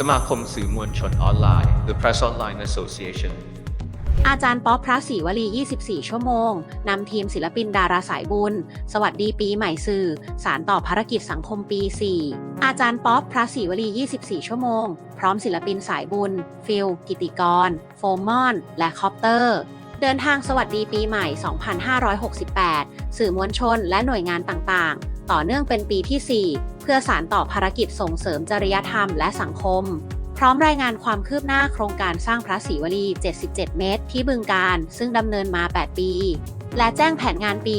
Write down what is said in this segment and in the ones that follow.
สมาคมสื่อมวลชนออนไลน์หรือ Press Online Association อาจารย์ป๊อปพระศรีวลี 24 ชั่วโมง นำทีมศิลปินดาราสายบุญ สวัสดีปีใหม่สื่อ สารต่อภารกิจสังคมปี 4 อาจารย์ป๊อปพระศรีวลี 24 ชั่วโมง พร้อมศิลปินสายบุญ ฟิล กิติกร โฟมอน และคอปเตอร์ เดินทางสวัสดีปีใหม่ 2568 สื่อมวลชน และหน่วยงานต่างๆ ต่อเนื่องเป็นปีที่ 4 เพื่อสารต่อภารกิจส่งเสริมจริยธรรมและสังคม พร้อมรายงานความคืบหน้าโครงการสร้างพระศรีวลี 77 เมตร ที่บึงการ ซึ่งดำเนินมา 8 ปี และแจ้งแผนงานปี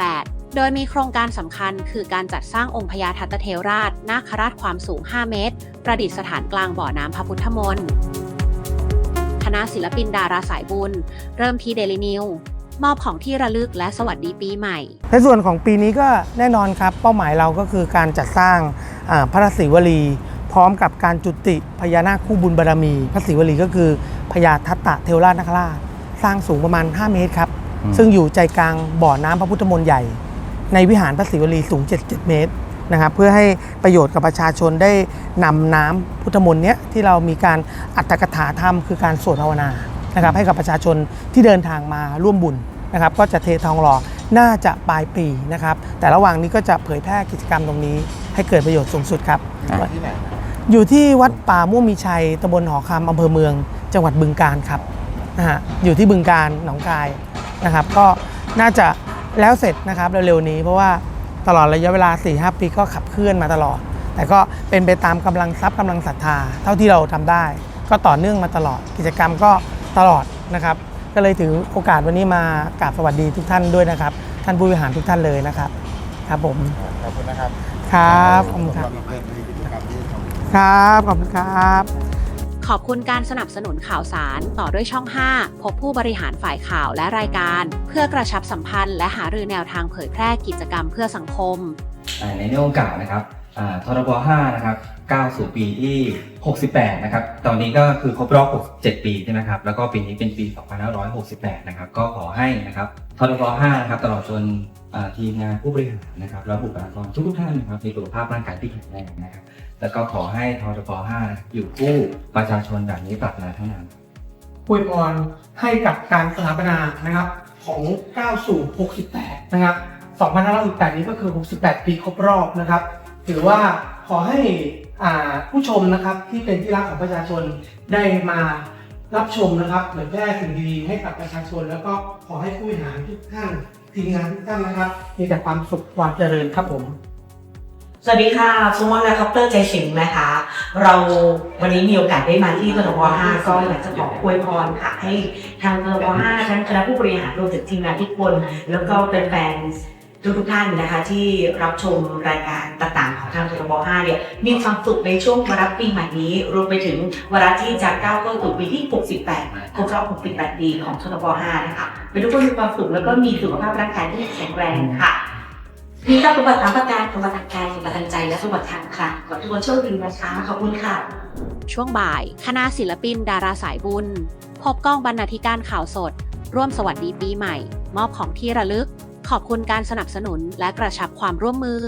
2568 โดยมีโครงการสำคัญคือการจัดสร้างองค์พญาทัตเทวราช นาคราชความสูง 5 เมตร ประดิษฐานกลางบ่อน้ำพระพุทธมนต์คณะศิลปินดาราสายบุญ เริ่มที่เดลินิว มอบของที่ระลึกและสวัสดีปีใหม่ ในส่วนของปีนี้ก็แน่นอนครับ เป้าหมายเราก็คือการจัดสร้างอ่าพระศรีวลี พร้อมกับการจุติพญานาคคู่บุญบารมี พระศรีวลีก็คือพญาทัตตะเทวราชนาคราชสร้างสูงประมาณ 5 เมตรครับ ซึ่งอยู่ใจกลางบ่อน้ำพระพุทธมนต์ใหญ่ ในวิหารพระศรีวลีสูง 77 เมตรนะครับเพื่อให้ประโยชน์กับประชาชนได้นำน้ำพุทธมนต์เนี้ยที่เรามีการอัตถกถาธรรมคือการสวดภาวนา นะครับให้กับประชาชนที่เดินทางมาร่วมบุญนะครับก็จะเททองหล่อน่าจะปลายปีนะครับแต่ระหว่างนี้ก็จะเผยแพร่กิจกรรมตรงนี้ ให้เกิดประโยชน์สูงสุดครับอยู่ที่วัดป่าม่วงมีชัยตำบลหอคำอำเภอเมือง จังหวัดบึงการครับนะฮะอยู่ที่บึงการหนองคายนะครับ ก็น่าจะแล้วเสร็จนะครับเร็วๆนี้เพราะว่าตลอดระยะเวลา 4-5 ปีก็ขับเคลื่อนมาตลอด แต่ก็เป็นไปตามกำลังทรัพย์กำลังศรัทธา เท่าที่เราทำได้ ก็ต่อเนื่องมาตลอดกิจกรรมก็ ตลอดนะครับ ก็เลยถือโอกาสวันนี้มากราบสวัสดีทุกท่านด้วยนะครับ ท่านผู้บริหารทุกท่านเลยนะครับ ครับผมขอบคุณนะครับครับขอบคุณครับสำหในกิจกรรมที่ทำครับขอบคุณครับ ขอบคุณการสนับสนุนข่าวสารต่อด้วยช่อง 5 พบผู้บริหารฝ่ายข่าวและรายการ เพื่อกระชับสัมพันธ์ และหารือแนวทางเผยแพร่กิจกรรมเพื่อสังคมอ่าในโอกาสนะครับอ่าทรบ5นะครับ ก้าวสู่ปีที่ 68 นะครับ ตอนนี้ก็คือครบรอบ 67 ปีใช่ไหมครับ แล้วก็ปีนี้เป็นปี 2568 นะครับ ก็ขอให้นะครับทรบ5นะครับ ตลอดจนทีมงานผู้บริหารนะครับ และบุคลากรทุกๆท่านนะครับ มีสุขภาพร่างกายที่แข็งแรงนะครับ แล้วก็ขอให้ทรบ5อยู่คู่ประชาชนแบบนี้ตราบนาเท่านานอวยพรให้กับการสถาปนานะครับของก้าวสู่ 68 นะครับ 2568 นี้ก็คือ 68 ปีครบรอบนะครับ ถือว่าขอให้ ผู้ชมนะครับที่เป็นที่รักของประชาชนได้มารับชมนะครับเผยแพร่สิ่งดีๆให้กับประชาชน แล้วก็ขอให้ผู้บริหารทุกท่านทีมงานทุกท่านนะครับ มีแต่ความสุขความเจริญครับผมสวัสดีค่ะซุมอนและคอปเตอร์ใจฉิงนะคะ เราวันนี้มีโอกาสได้มาที่ตบ5ก็อยากจะขออวยพรค่ะ ให้ทางตบ5ทั้งคณะผู้บริหารรวมถึงทีมงานทุกคน แล้วก็เป็นแฟน ทุกทุกท่านนะคะที่รับชมรายการต่างๆ ของทางตบ5เนี่ยมีความสุขในช่วงวาระปีใหม่นี้ รวมไปถึงวาระที่จะก้าวเข้าสู่ปีที่ 68ครบรอบ 68 ปีของทบ5นะคะเป็นทุกคนมีความสุขแล้วก็มีสุขภาพร่างกายที่แข็งแรงค่ะมีทรัพย์สมบัติสามประการสมบัติทางกายสมบัติทางใจ และสมบัติทางค่ะขอทุกคนโชคดีนะคะขอบคุณค่ะ ช่วงบ่าย คณะศิลปิน ดาราสายบุญ พบกล้องบรรณาธิการข่าวสด ร่วมสวัสดีปีใหม่ มอบของที่ระลึก ขอบคุณการสนับสนุนและกระชับความร่วมมือ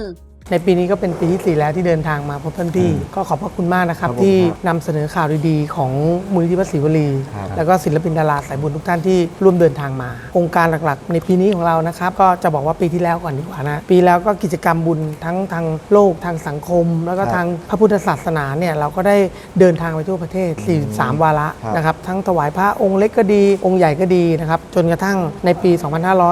ในปีนี้ก็เป็นปีที่ 4 แล้วที่เดินทางมาพบท่านพี่ ก็ขอบพระคุณมากนะครับครับผมที่ครับนำเสนอข่าวดีๆ ของมูลนิธิพระศรีวลีครับแล้วก็ศิลปินดาราสายบุญทุกท่านที่ร่วมเดินทางมาโครงการหลักๆ ในปีนี้ของเรานะครับ ก็จะบอกว่าปีที่แล้วก่อนดีกว่านะปีแล้วก็กิจกรรมบุญทั้งทางโลกทางสังคม แล้วก็ครับทางพระพุทธศาสนาเนี่ยเราก็ได้เดินทางไปทั่วประเทศ 43 วาระครับนะครับทั้งถวายพระองค์เล็กก็ดี องค์ใหญ่ก็ดีนะครับจนกระทั่งในปี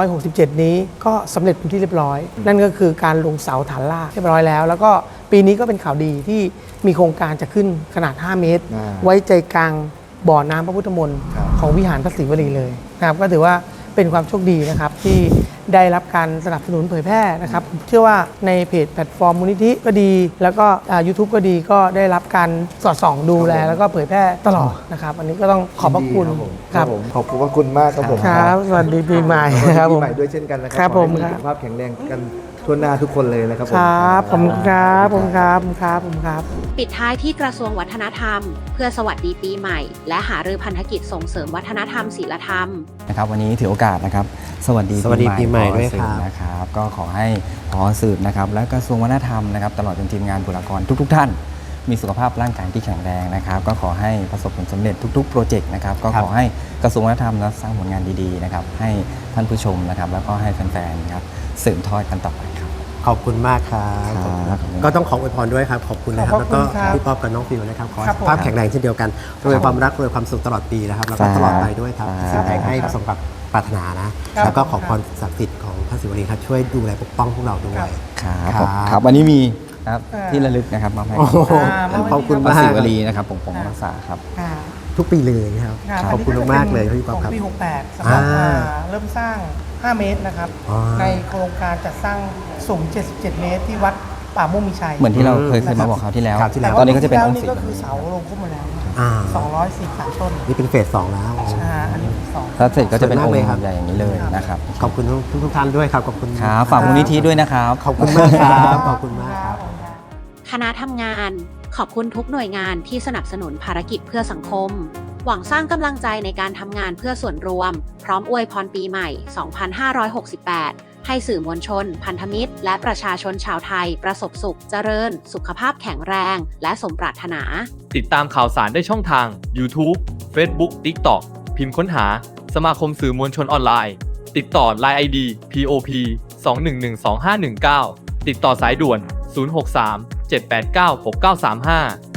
2567 นี้ก็สำเร็จเป็นที่เรียบร้อย นั่นก็คือการลงเสาฐานรากเรียบร้อยแล้ว แล้วก็ปีนี้ก็เป็นข่าวดีที่มีโครงการจะขึ้นขนาด 5 เมตร อ่าไว้ใจกลางบ่อน้ำพระพุทธมนต์ครับ ของวิหารพระศรีวลีเลยนะครับก็ถือว่าเป็นความโชคดีนะครับที่ได้รับการสนับสนุนเผยแพร่นะครับผมเชื่อว่าในเพจแพลตฟอร์มมูลนิธิก็ดี แล้วก็ยูทูบก็ดีก็ได้รับการสอดส่องดูแลครับผมแล้วก็เผยแพร่ตลอดนะครับ อันนี้ก็ต้องขอบพระคุณยินดีคครัรับบผมขอบคุณพระคุณมากครับผมครับ สวัสดีปีใหม่สวัสดีครับผปีม ใหม่ด้วยเช่นกันนะครัครับขอให้ผมมีครับสุขภาพแข็งแรงกัน ทั่วหน้าทุกคนเลยนะครับผมครับผมครับผมครับผมครับผมครับ ปิดท้ายที่กระทรวงวัฒนธรรม เพื่อสวัสดีปีใหม่ และหารือพันธกิจส่งเสริมวัฒนธรรมศีลธรรมนะครับวันนี้ถือโอกาสนะครับ สวัสดีสวัสดีปีใหม่ด้วยขอสืครับ นะครับ ก็ขอให้พอสืบนะครับ และกระทรวงวัฒนธรรมนะครับ ตลอดจนทีมงานบุคลากรทุก ๆ ท่านมีสุขภาพร่างกายที่แข็งแรงนะครับ ก็ขอให้ประสบผลสำเร็จทุกๆโปรเจกต์นะครับ ก็ขอให้กระทรวงวัฒนธรรมและสร้างผลงานดีๆนะครับ ให้ท่านผู้ชมนะครับ แล้วก็ให้แฟนๆนะครับ สืบทอดกันต่อไปครับ ขอบคุณมากครับครับขอบคุณก็ต้องขออวยพรด้วยครับ ขอบคุณนะครับ ขอบแล้วคุก็ณครับพี่ป๊อปกับน้องฟิวนะครับ ขอให้ครับสุผมขภาพแข็งแรงเช่นเดียวกันรวยความรักรวยความสุขตลอดปีนะครับ แล้วก็ตลอดไปด้วยครับครับสิ่งใดให้ประสมกับปรารถนานะ ครับแล้วก็ขอพรศักดิ์สิทธิ์ของพระศิวลีครับช่วยดูแลปกป้องพวกเราด้วยครับครับผมครับวันนี้มีนะครับอ่าที่ระลึกนะครับมาให้โอ้โหอ่าขอบคุณพระมากศิวลีนะครับผมผมรักษาครับ ค่ะทุกปีเลยครับะขอบคุณนนี้มากๆเลยจะป็นพี่ป๊อปครับของปี68สำหรับอ่า อ่าเริ่มสร้าง 5 เมตรนะครับ อ๋อ ในโครงการจัดสร้างสูง 77 เมตร ที่วัดป่าม่วงมีชัยเหมือนที่เราเคยอืมเคยมาบอกคราวที่แล้ว คราวที่แล้ว ตอนนี้ก็จะเป็นองค์นี่สีก็คือเสาลงขึ้นมาแล้วอ่า 243 ต้นนี่เป็นเฟสสองแล้ว อ่าอันนี้สอง ถ้าเสร็จก็จะเป็นองค์สวยมากเลยครับใหญ่อย่างนี้เลยนะครับขอบคุณทุกทุกๆท่านด้วยครับ ขอบคุณครับฝากมูลนิธิด้วยนะครับ ขอบคุณมากครับ ขอบคุณมากครับ คณะทำงาน ขอบคุณทุกหน่วยงานที่สนับสนุนภารกิจเพื่อสังคม หวังสร้างกำลังใจในการทำงานเพื่อส่วนรวม พร้อมอวยพรปีใหม่ 2568 ให้สื่อมวลชน พันธมิตร และประชาชนชาวไทย ประสบสุข เจริญ สุขภาพแข็งแรง และสมปรารถนา ติดตามข่าวสารได้ช่องทาง YouTube Facebook TikTok พิมพ์ค้นหา สมาคมสื่อมวลชนออนไลน์ ติดต่อ Line ID POP 2112-519 ติดต่อสายด่วน 063 789 6935